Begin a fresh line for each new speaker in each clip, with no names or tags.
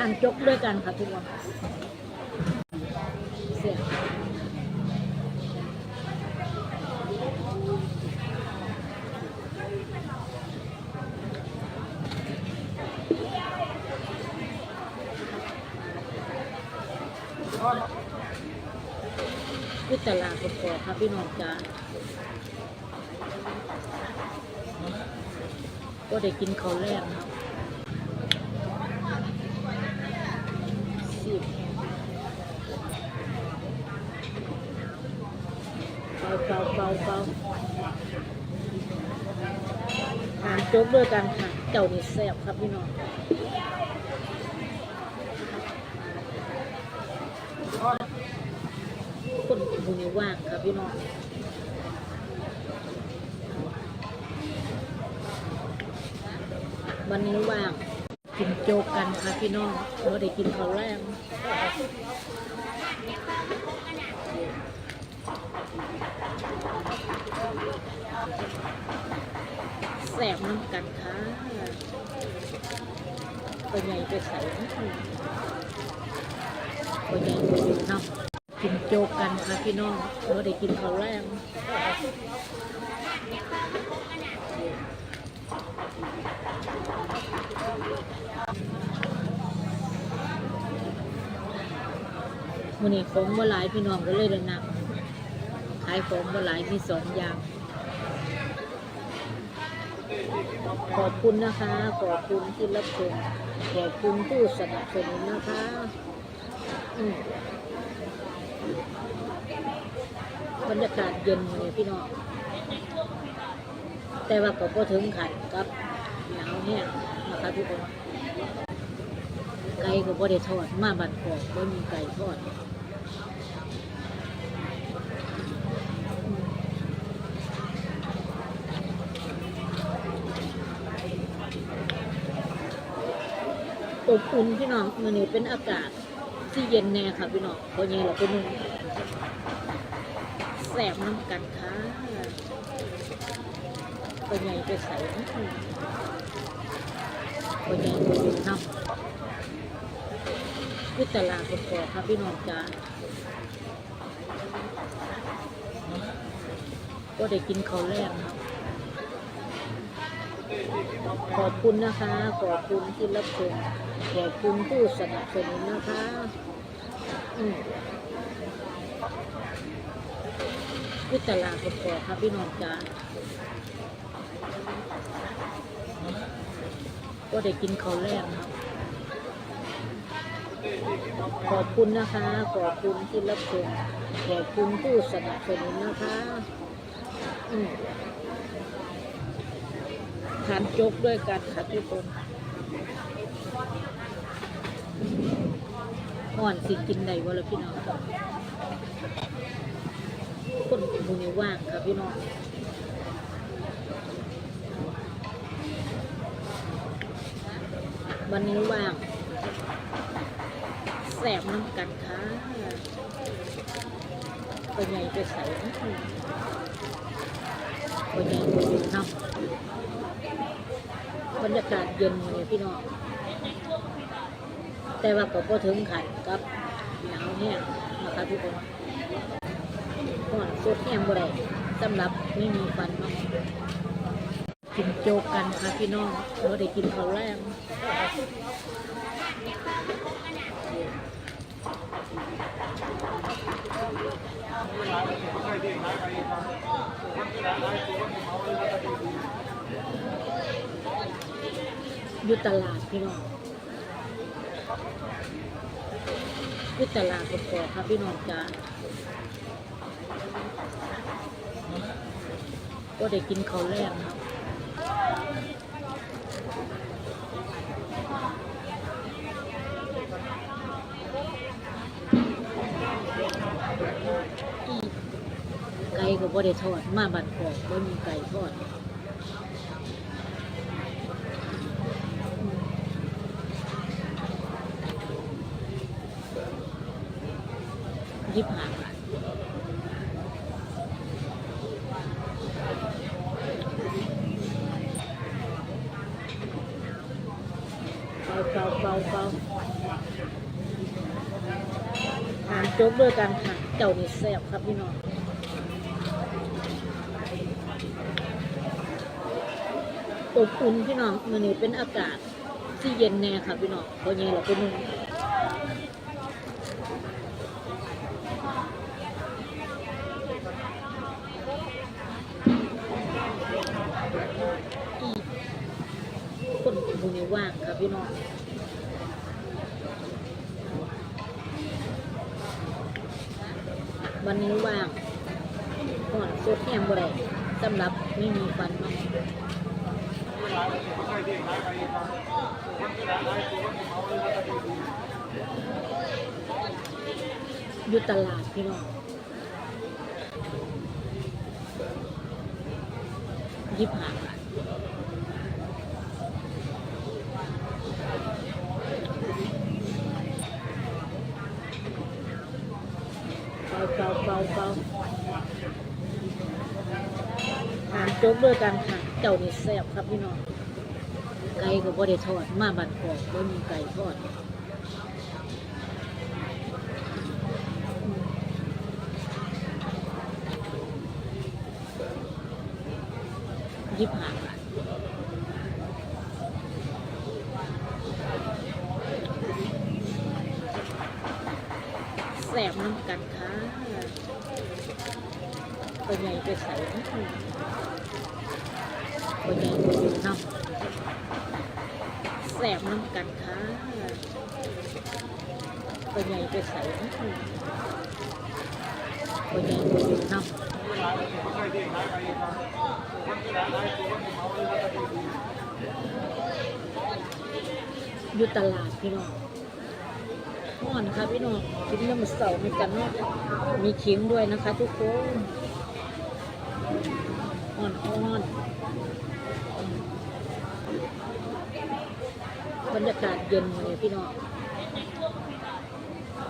ทานจกด้วยกันค่ะทุกคนเสียงพิจารณาประกอบค่ะพี่น้องจ้าก็ได้กินข้าวแรกครับสิบเบา เบาเบาเบาทานโจ๊กด้วยกันค่ะเจ้านี่แซ่บครับพี่น้องคนบุญว่างครับพี่น้องวันนี้ว่างกินโจ๊กกันค่ะพี่น้องเราได้กินข้าวแรง แสบน้ำกันค่ะตัวใหญ่ไปใส่ตัวใหญ่ไปดูน้ำกินโจกกันค่ะพี่น้องเราได้กินข้าแรงมันนี้ของบ่หลายพี่น้องก็เลยได้นำ ขายของบ่หลายมีสองอย่าง ขอบคุณนะคะ ขอบคุณที่รับชมขอบคุณผู้สนับสนุนนะคะอืมบรรยากาศเย็นเลยพี่น้อง แต่ว่าก็พอถึงขันกับหนาวแห้งนะคะทุกคน ไก่ก็บ่ได้ทอดมาบัดกอกบ่มีไก่ทอด อบอุ่นพี่น้องมันนี่เป็นอากาศที่เย็นแน่ค่ะพี่น้องพอเย็นเราก็นุ่งแสบน้ำกันค่ะพอใหญ่ไปใส่พอใหญ่ไปดูน้ำพิจารณาประกอบค่ะพี่น้องจ้าก็ได้กินข้าวแรกครับขอบคุณนะคะ ขอบคุณที่รับชม ขอบคุณผู้สนับสนุนนะคะอืมวิจารณาประกอบค่ะพี่น้องจ้าก็ได้กินข้าวแรกครับ ขอบคุณนะคะ ขอบคุณที่รับชมขอบคุณผู้สนับสนุนนะคะอืมทานจกด้วยกันค่ะทุกคน อ่อนสิกินได้บ่ละพี่น้องคนบุญว่างค่ะพี่น้องวันนี้ว่างแสบน้ำกันค่ะตัวใหญ่ไปใส่ตัวใหญ่ไปดูน้ำบรรยากาศเย็นเลยพี่น้อง แต่ว่าก็พอถึงขันกับหนาวแห้งนะคะทุกคนก่อนสดแห้งบ่ได้สำหรับไม่มีฟันเนาะกินโจกกันค่ะพี่น้องเราได้กินข้าวแรงอยู่ตลาดพี่น้องอ ยู่ตลาดประกอบค่ะพี่น้องจ้าก็ได้กินข้าวแรกครับไก่ก็บ่ได้ทอด มาบัดกอกบ่มีไก่ทอด ยี่สิาบาเบาเบาเทานจบด้วยกันค่ะเจ้านี่แซ่บครับพี่น้องอบอุ่นพี่น้องมันนี่เป็นอากาศที่เย็นแน่ค่ะพี่น้องพอเย็นเราไปนุ่ง ว่างค่ะพี่น้องวันนี้ว่างก่อนสุดแห้งบ่ได้สำหรับไม่มีฟันเนาะอยู่ตลาดพี่น้องยิบหาบาทเบา เบาเบาเบาทานโจ๊กด้วยกันค่ะ เจ้านี่แซ่บครับพี่น้อง ไก่ก็บ่ได้ทอด มาบันกอกบ่มีไก่ทอดยิบหาบาทแซ่บน้ำกันค่ะไปใหญ่ไปใส่ไปใหญ่ไปอยู่น้ำแสบน้ำกันค่ะตัวใหญ่ไปใส่ตัวใหญ่ไปอยู่น้ำอยู่ตลาดพี่น้อง ห่อนค่ะพี่น้องกินน้ำเสามือนกันเนาะมีขิงด้วยนะคะ ทุกคนห่อนห่อนบรรยากาศเย็นเลยพี่น้อง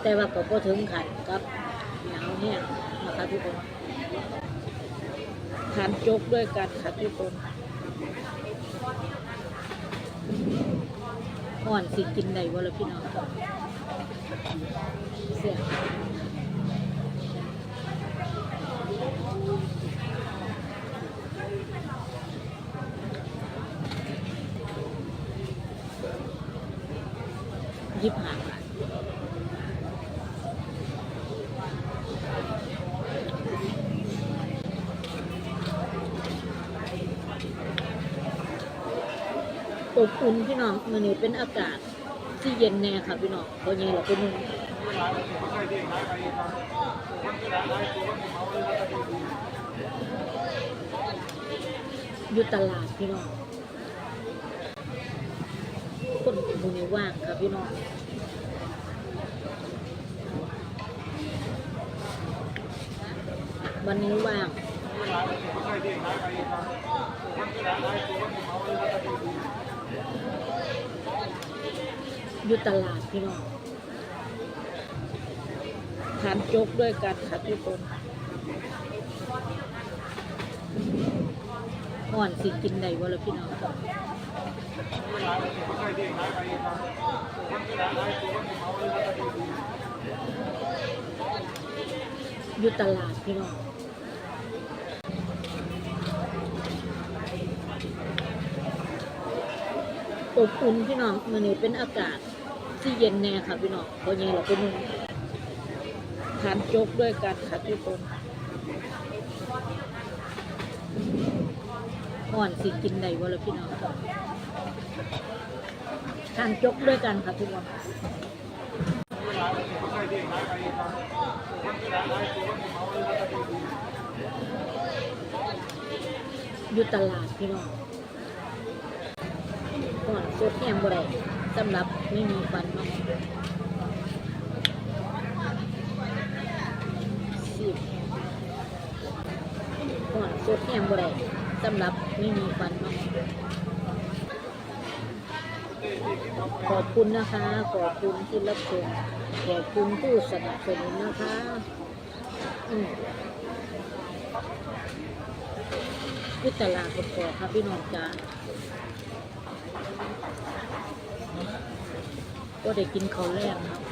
แต่ว่าก็บ่ถึงขันกับหนาวแห้งนะคะทุกคนทานโจ๊กด้วยกันค่ะทุกคนอ่อนสิกินได้บ่ละพี่น้อง เสียยิบหาบาทอบอุ่นพี่น้องมันนี่เป็นอากาศี่เย็นแน่ค่ะพี่น้องเพราะงี้เราเป็นนุ่งอยู่ตลาดพี่น้อง คนมือนี้ว่างค่ะพี่น้องวันนี้ว่าง อยู่ตลาดพี่น้องทานโจ๊กด้วยกันค่ะทุกคนอ่อนสิกินได้บ่ละพี่น้องอยู่ตลาดพี่น้องอบอุ่นพี่น้องมันนี่เป็นอากาศ ที่เย็นแน่ค่ะพี่น้องเพราะงี้เราเป็นุ่งทานโจ๊กด้วยกันค่ะทุกคนอ่อนสิกินได้บ่ละพี่น้องทานโจ๊กด้วยกันค่ะทุกคนอยู่ตลาดพี่น้องก่อนสดแห้งบ่ได้ สำหรับไม่มีฟันเนาะสิบก่อนสดแห้งบ่ได้สำหรับไม่มีฟันเนาะขอบคุณนะคะ ขอบคุณที่รับชมขอบคุณผู้สนับสนุนนะคะอืมที่ตลาดกอกๆครับพี่น้องจ้า ก็ได้กินข้าวแรกครับ